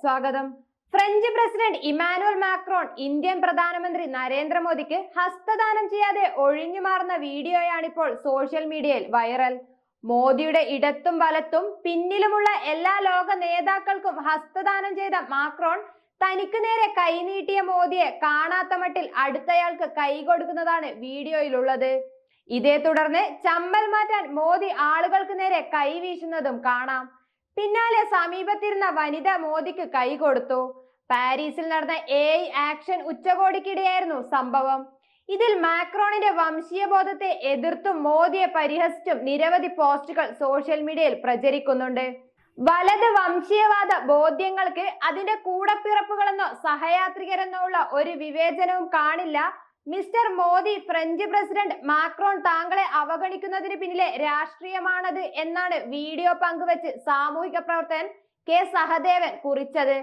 സ്വാഗതം. French president Emmanuel Macron Indian പ്രധാനമന്ത്രി നരേന്ദ്രമോദിക്ക് ഹസ്തദാനം ചെയ്യാതെ ഒഴിഞ്ഞു മാറുന്ന വീഡിയോയാണിപ്പോൾ സോഷ്യൽ മീഡിയയിൽ വൈറൽ. മോദിയുടെ ഇടത്തും വലത്തും പിന്നിലുമുള്ള എല്ലാ ലോക നേതാക്കൾക്കും ഹസ്തദാനം ചെയ്ത മാക്രോൺ തനിക്ക് നേരെ കൈനീട്ടിയ മോദിയെ കാണാത്ത മട്ടിൽ അടുത്തയാൾക്ക് കൈ കൊടുക്കുന്നതാണ് വീഡിയോയിലുള്ളത്. ഇതേ തുടർന്ന് ചമ്മൽ മാറ്റാൻ മോദി ആളുകൾക്ക് നേരെ കൈ വീശുന്നതും കാണാം. പിന്നാലെ സമീപത്തിരുന്ന വനിത മോദിക്ക് കൈ കൊടുത്തു. പാരീസിൽ നടന്ന എ ആക്ഷൻ ഉച്ചകോടിക്കിടെയായിരുന്നു സംഭവം. ഇതിൽ മാക്രോണിന്റെ വംശീയ ബോധത്തെ എതിർത്തും മോദിയെ പരിഹസിച്ചും നിരവധി പോസ്റ്റുകൾ സോഷ്യൽ മീഡിയയിൽ പ്രചരിക്കുന്നുണ്ട്. വലത് വംശീയവാദ ബോധ്യങ്ങൾക്ക് അതിന്റെ കൂടപ്പിറപ്പുകളെന്നോ സഹയാത്രികരെന്നോ ഉള്ള ഒരു വിവേചനവും കാണില്ല mister Modi French president Macron താങ്കളെ അവഗണിക്കുന്നതിന് പിന്നിലെ രാഷ്ട്രീയമാണത് എന്നാണ് വീഡിയോ പങ്കുവച്ച് സാമൂഹിക പ്രവർത്തകൻ കെ സഹദേവൻ കുറിച്ചത്.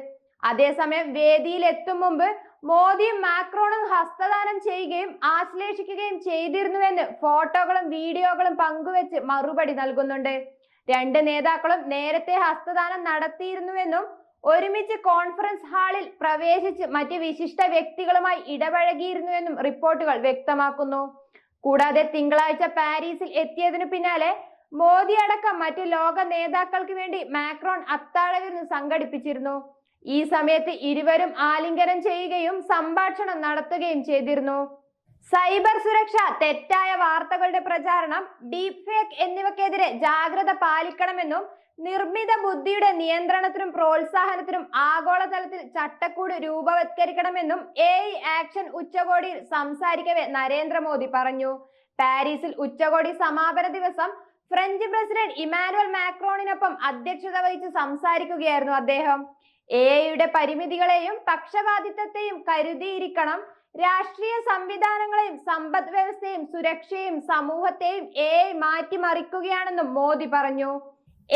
അതേസമയം വേദിയിൽ എത്തും മുമ്പ് മോദിയും മാക്രോണും ഹസ്തദാനം ചെയ്യുകയും ആശ്ലേഷിക്കുകയും ചെയ്തിരുന്നുവെന്ന് ഫോട്ടോകളും വീഡിയോകളും പങ്കുവച്ച് മറുപടി നൽകുന്നുണ്ട്. രണ്ട് നേതാക്കളും നേരത്തെ ഹസ്തദാനം നടത്തിയിരുന്നുവെന്നും ഒരുമിച്ച് കോൺഫറൻസ് ഹാളിൽ പ്രവേശിച്ച് മറ്റ് വിശിഷ്ട വ്യക്തികളുമായി ഇടപഴകിയിരുന്നുവെന്നും റിപ്പോർട്ടുകൾ വ്യക്തമാക്കുന്നു. കൂടാതെ തിങ്കളാഴ്ച പാരീസിൽ എത്തിയതിനു പിന്നാലെ മോദി അടക്കം മറ്റ് ലോക നേതാക്കൾക്ക് വേണ്ടി മാക്രോൺ അത്താഴ വിരുന്ന് സംഘടിപ്പിച്ചിരുന്നു. ഈ സമയത്ത് ഇരുവരും ആലിംഗനം ചെയ്യുകയും സംഭാഷണം നടത്തുകയും ചെയ്തിരുന്നു. സൈബർ സുരക്ഷ തെറ്റായ വാർത്തകളുടെ പ്രചാരണം ഡീപ് ഫേക്ക് എന്നിവക്കെതിരെ ജാഗ്രത പാലിക്കണമെന്നും നിർമ്മിത ബുദ്ധിയുടെ നിയന്ത്രണത്തിനും പ്രോത്സാഹനത്തിനും ആഗോളതലത്തിൽ ചട്ടക്കൂട് രൂപവത്കരിക്കണമെന്നും എ ആക്ഷൻ ഉച്ചകോടിയിൽ സംസാരിക്കവെ നരേന്ദ്രമോദി പറഞ്ഞു. പാരീസിൽ ഉച്ചകോടി സമാപന ദിവസം ഫ്രഞ്ച് പ്രസിഡന്റ് ഇമാനുവൽ മാക്രോണിനൊപ്പം അധ്യക്ഷത വഹിച്ച് സംസാരിക്കുകയായിരുന്നു അദ്ദേഹം. എ ഐയുടെ പരിമിതികളെയും പക്ഷപാതിത്വത്തെയും കരുതിയിരിക്കണം. രാഷ്ട്രീയ സംവിധാനങ്ങളെയും സമ്പദ് വ്യവസ്ഥയും സുരക്ഷയും സമൂഹത്തെയും എ മാറ്റിമറിക്കുകയാണെന്നും മോദി പറഞ്ഞു.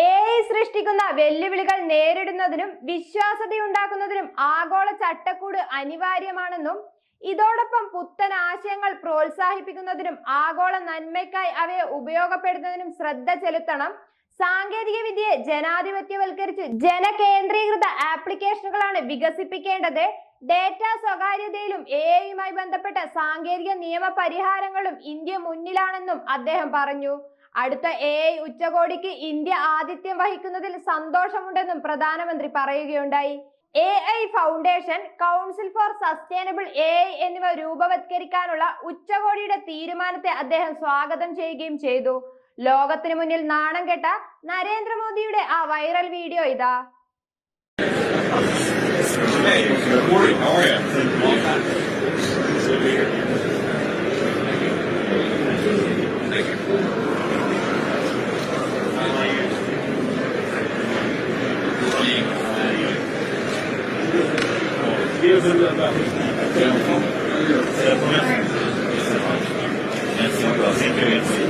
എ സൃഷ്ടിക്കുന്ന വെല്ലുവിളികൾ നേരിടുന്നതിനും വിശ്വാസതയുണ്ടാക്കുന്നതിനും ആഗോള ചട്ടക്കൂട് അനിവാര്യമാണെന്നും ഇതോടൊപ്പം പുത്തൻ ആശയങ്ങൾ പ്രോത്സാഹിപ്പിക്കുന്നതിനും ആഗോള നന്മയ്ക്കായി അവയെ ഉപയോഗപ്പെടുത്തുന്നതിനും ശ്രദ്ധ ചെലുത്തണം. സാങ്കേതിക വിദ്യയെ ജനാധിപത്യവൽക്കരിച്ച് ജനകേന്ദ്രീകൃത ആപ്ലിക്കേഷനുകളാണ് വികസിപ്പിക്കേണ്ടത്. ഡേറ്റ സ്വകാര്യതയിലും എ ഐയുമായി ബന്ധപ്പെട്ട സാങ്കേതിക നിയമ പരിഹാരങ്ങളും ഇന്ത്യ മുന്നിലാണെന്നും അദ്ദേഹം പറഞ്ഞു. അടുത്ത എ ഉച്ചകോടിക്ക് ഇന്ത്യ ആതിഥ്യം വഹിക്കുന്നതിൽ സന്തോഷമുണ്ടെന്നും പ്രധാനമന്ത്രി പറയുകയുണ്ടായി. A I foundation council for sustainable A I എന്നിവ രൂപവത്കരിക്കാനുള്ള ഉച്ചകോടിയുടെ തീരുമാനത്തെ അദ്ദേഹം സ്വാഗതം ചെയ്യുകയും ചെയ്തു. ലോകത്തിനു മുന്നിൽ നാണം കെട്ട നരേന്ദ്രമോദിയുടെ ആ വൈറൽ വീഡിയോ ഇതാ. defesa da, da República. É, é, é, é, é, é, é, é,